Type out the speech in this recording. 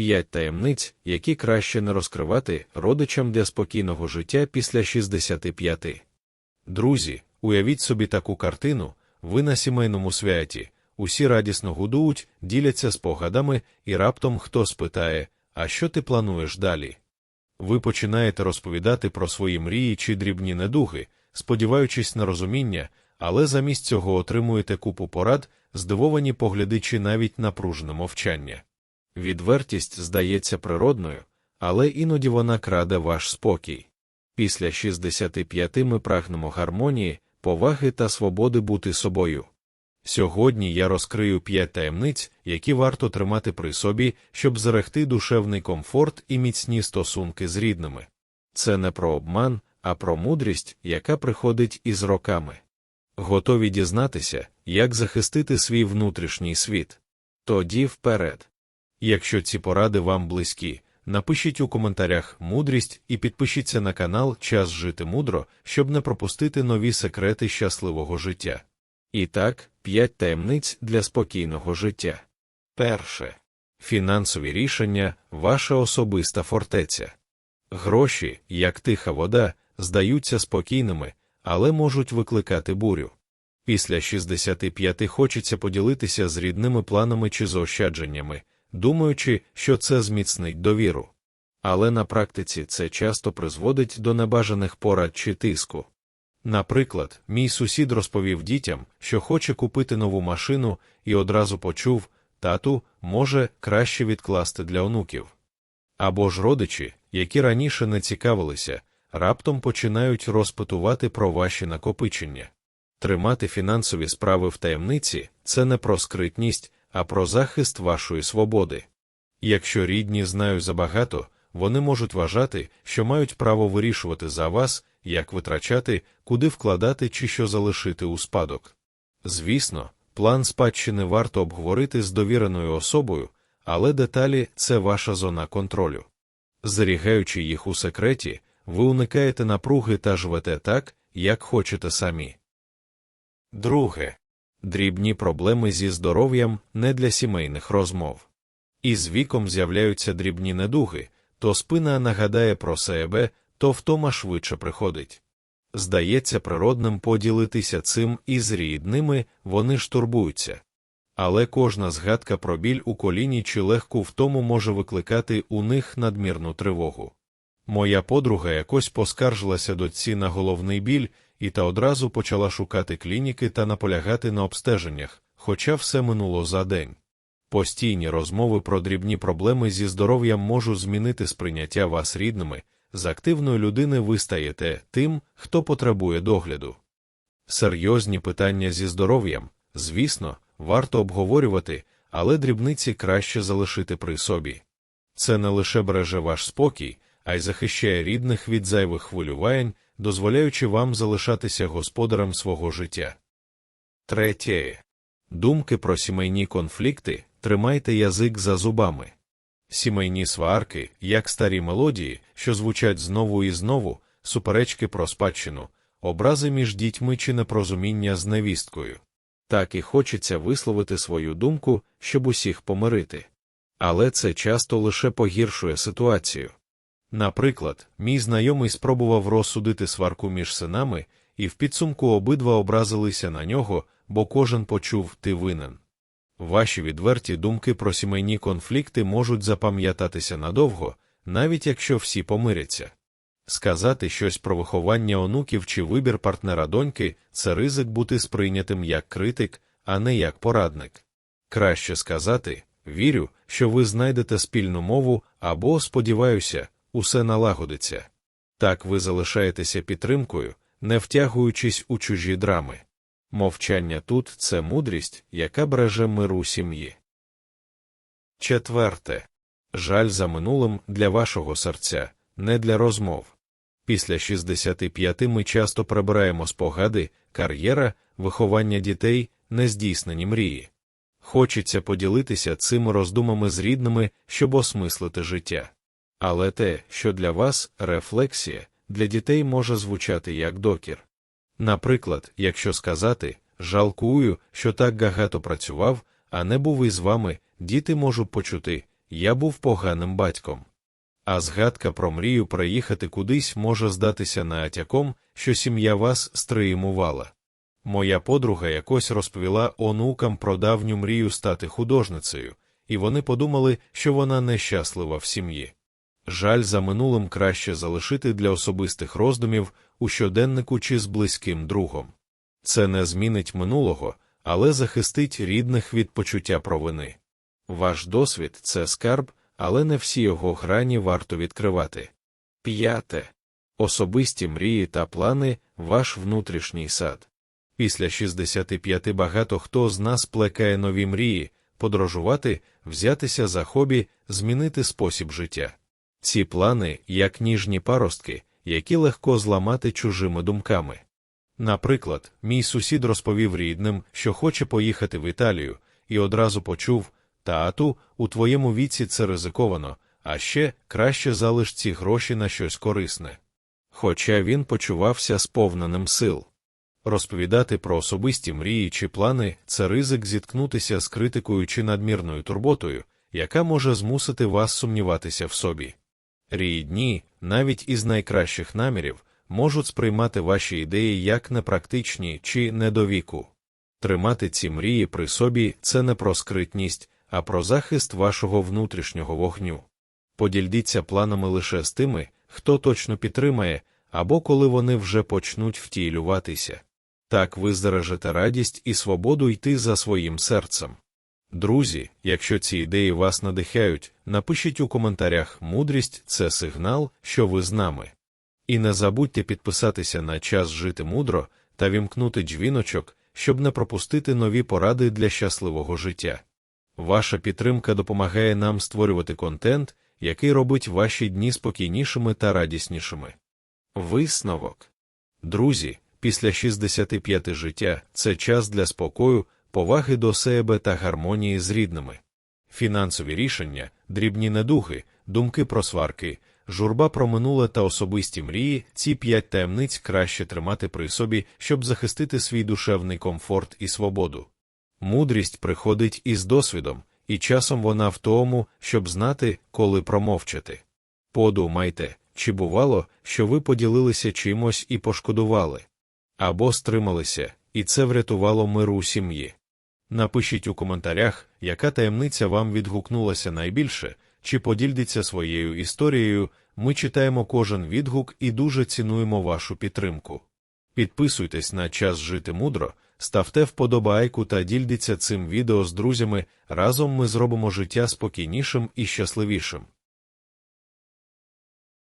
5 таємниць, які краще не розкривати родичам для спокійного життя після 65. Друзі, уявіть собі таку картину, ви на сімейному святі, усі радісно гудують, діляться спогадами, і раптом хтось питає, а що ти плануєш далі? Ви починаєте розповідати про свої мрії чи дрібні недуги, сподіваючись на розуміння, але замість цього отримуєте купу порад, здивовані поглядачі навіть напружене мовчання. Відвертість здається природною, але іноді вона краде ваш спокій. Після 65 ми прагнемо гармонії, поваги та свободи бути собою. Сьогодні я розкрию п'ять таємниць, які варто тримати при собі, щоб зберегти душевний комфорт і міцні стосунки з рідними. Це не про обман, а про мудрість, яка приходить із роками. Готові дізнатися, як захистити свій внутрішній світ. Тоді вперед. Якщо ці поради вам близькі, напишіть у коментарях мудрість і підпишіться на канал Час жити мудро, щоб не пропустити нові секрети щасливого життя. І так, п'ять таємниць для спокійного життя. Перше. Фінансові рішення ваша особиста фортеця. Гроші, як тиха вода, здаються спокійними, але можуть викликати бурю. Після 65 хочеться поділитися з рідними планами чи заощадженнями, думаючи, що це зміцнить довіру. Але на практиці це часто призводить до небажаних порад чи тиску. Наприклад, мій сусід розповів дітям, що хоче купити нову машину, і одразу почув тату, може, краще відкласти для онуків. Або ж родичі, які раніше не цікавилися, раптом починають розпитувати про ваші накопичення. Тримати фінансові справи в таємниці це не про скритність, а про захист вашої свободи. Якщо рідні знають забагато, вони можуть вважати, що мають право вирішувати за вас, як витрачати, куди вкладати чи що залишити у спадок. Звісно, план спадщини варто обговорити з довіреною особою, але деталі це ваша зона контролю. Зарігаючи їх у секреті, ви уникаєте напруги та живете так, як хочете самі. Друге. Дрібні проблеми зі здоров'ям не для сімейних розмов. Із віком з'являються дрібні недуги, то спина нагадає про себе, то втома швидше приходить. Здається, природним поділитися цим із рідними, вони ж турбуються. Але кожна згадка про біль у коліні чи легку втому може викликати у них надмірну тривогу. Моя подруга якось поскаржилася дочці на головний біль, і та одразу почала шукати клініки та наполягати на обстеженнях, хоча все минуло за день. Постійні розмови про дрібні проблеми зі здоров'ям можуть змінити сприйняття вас рідними, з активної людини ви стаєте тим, хто потребує догляду. Серйозні питання зі здоров'ям, звісно, варто обговорювати, але дрібниці краще залишити при собі. Це не лише береже ваш спокій, а й захищає рідних від зайвих хвилювань, дозволяючи вам залишатися господарем свого життя. Третє. Думки про сімейні конфлікти тримайте язик за зубами. Сімейні сварки, як старі мелодії, що звучать знову і знову, суперечки про спадщину, образи між дітьми чи непорозуміння з невісткою. Так і хочеться висловити свою думку, щоб усіх помирити. Але це часто лише погіршує ситуацію. Наприклад, мій знайомий спробував розсудити сварку між синами, і в підсумку обидва образилися на нього, бо кожен почув ти винен. Ваші відверті думки про сімейні конфлікти можуть запам'ятатися надовго, навіть якщо всі помиряться. Сказати щось про виховання онуків чи вибір партнера доньки це ризик бути сприйнятим як критик, а не як порадник. Краще сказати вірю, що ви знайдете спільну мову або, сподіваюся, усе налагодиться. Так ви залишаєтеся підтримкою, не втягуючись у чужі драми. Мовчання тут це мудрість, яка береже миру сім'ї. Четверте. Жаль за минулим для вашого серця, не для розмов. Після 65 ми часто прибираємо спогади, кар'єра, виховання дітей, нездійснені мрії. Хочеться поділитися цими роздумами з рідними, щоб осмислити життя. Але те, що для вас рефлексія, для дітей може звучати як докір. Наприклад, якщо сказати жалкую, що так багато працював, а не був із вами, діти можуть почути я був поганим батьком. А згадка про мрію приїхати кудись може здатися натяком, що сім'я вас стримувала. Моя подруга якось розповіла онукам про давню мрію стати художницею, і вони подумали, що вона нещаслива в сім'ї. Жаль за минулим краще залишити для особистих роздумів у щоденнику чи з близьким другом. Це не змінить минулого, але захистить рідних від почуття провини. Ваш досвід це скарб, але не всі його грані варто відкривати. П'яте. Особисті мрії та плани ваш внутрішній сад. Після 65 багато хто з нас плекає нові мрії, подорожувати, взятися за хобі, змінити спосіб життя. Ці плани, як ніжні паростки, які легко зламати чужими думками. Наприклад, мій сусід розповів рідним, що хоче поїхати в Італію, і одразу почув тату, у твоєму віці це ризиковано, а ще краще залиш ці гроші на щось корисне. Хоча він почувався сповненим сил. Розповідати про особисті мрії чи плани це ризик зіткнутися з критикою чи надмірною турботою, яка може змусити вас сумніватися в собі. Рідні, навіть із найкращих намірів, можуть сприймати ваші ідеї як непрактичні чи недовіку. Тримати ці мрії при собі це не про скритність, а про захист вашого внутрішнього вогню. Подільдіться планами лише з тими, хто точно підтримає, або коли вони вже почнуть втілюватися. Так ви збережете радість і свободу йти за своїм серцем. Друзі, якщо ці ідеї вас надихають, напишіть у коментарях мудрість це сигнал, що ви з нами. І не забудьте підписатися на час жити мудро та вімкнути дзвіночок, щоб не пропустити нові поради для щасливого життя. Ваша підтримка допомагає нам створювати контент, який робить ваші дні спокійнішими та радіснішими. Висновок. Друзі, після 65 життя це час для спокою, поваги до себе та гармонії з рідними. Фінансові рішення, дрібні недуги, думки про сварки, журба про минуле та особисті мрії ці п'ять таємниць краще тримати при собі, щоб захистити свій душевний комфорт і свободу. Мудрість приходить із досвідом, і часом вона в тому, щоб знати, коли промовчати. Подумайте, чи бувало, що ви поділилися чимось і пошкодували, або стрималися, і це врятувало миру сім'ї. Напишіть у коментарях, яка таємниця вам відгукнулася найбільше, чи подільдиться своєю історією. Ми читаємо кожен відгук і дуже цінуємо вашу підтримку. Підписуйтесь на час жити мудро, ставте вподобайку та дільдіться цим відео з друзями. Разом ми зробимо життя спокійнішим і щасливішим.